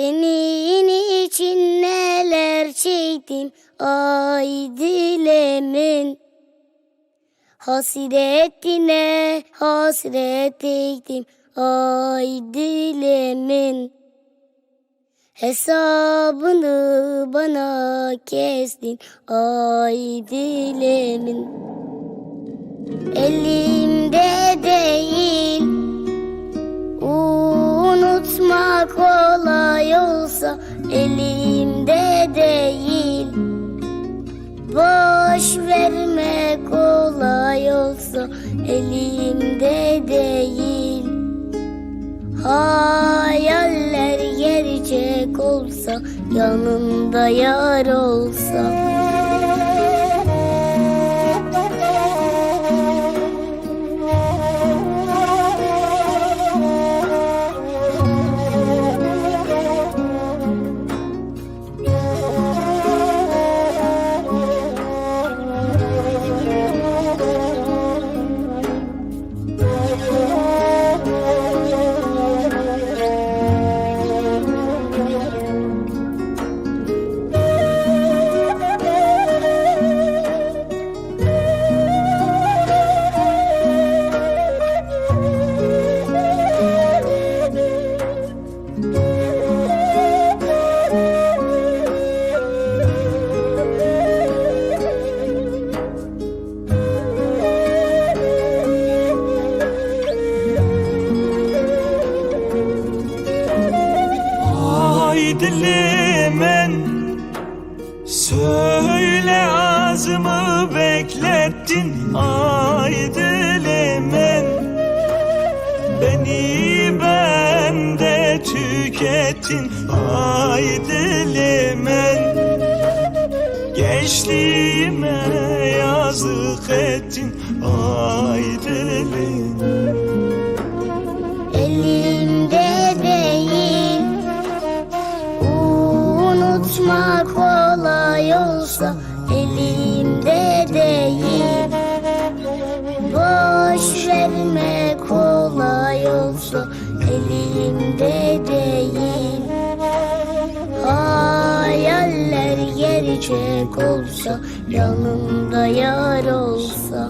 Senin için neler çektim ay dilemin. Hasretine hasret ettim ay dilemin. Hesabını bana kestin ay dilemin. Elimde elimde değil. Boş vermek kolay olsa elimde değil. Hayaller gerçek olsa yanımda yar olsa dilimin Söyle ağzımı beklettin Ay dilimin Beni bende tükettin Ay dilimin Gençliğime yazık ettin Ay dilimin Unutmak kolay olsa Elimde değil Boş vermek kolay olsa Elimde değil Hayaller gerçek olsa Yanımda yar olsa